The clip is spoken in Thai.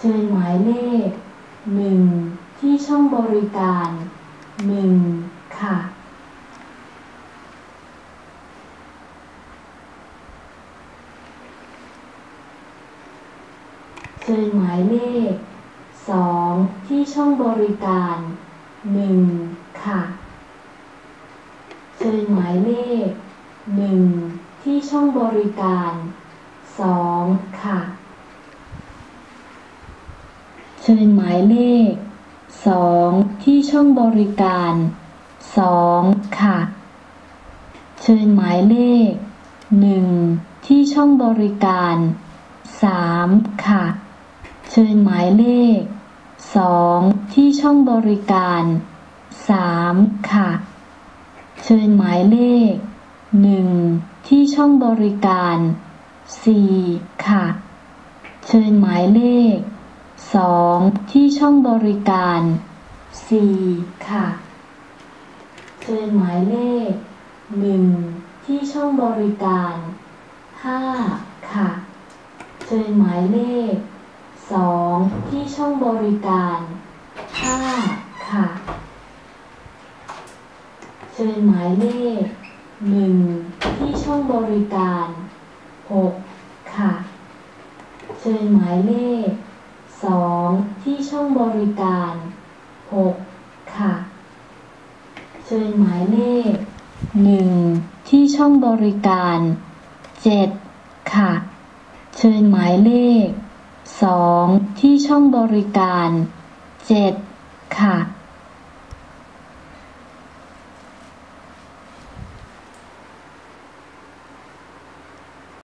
เชิญหมายเลขหนึ่งที่ช่องบริการหนึ่งค่ะ เชิญหมายเลขสองที่ช่องบริการหนึ่งค่ะเชิญหมายเลขหนึ่งที่ช่องบริการสองค่ะ เชิญหมายเลขสองที่ช่องบริการสองค่ะ เชิญหมายเลขหนึ่งที่ช่องบริการสามค่ะ เชิญหมายเลขสองที่ช่องบริการสามค่ะ เชิญหมายเลขหนึ่งที่ช่องบริการสี่ค่ะ เชิญหมายเลข สองที่ช่องบริการสี่ค่ะ เชิญหมายเลขหนึ่งที่ช่องบริการห้าค่ะ เชิญหมายเลขสองที่ช่องบริการห้าค่ะ เชิญหมายเลขหนึ่งที่ช่องบริการหกค่ะ เชิญหมายเลข สองที่ช่องบริการหกค่ะ เชิญหมายเลขหนึ่งที่ช่องบริการเจ็ดค่ะ เชิญหมายเลขสองที่ช่องบริการเจ็ดค่ะ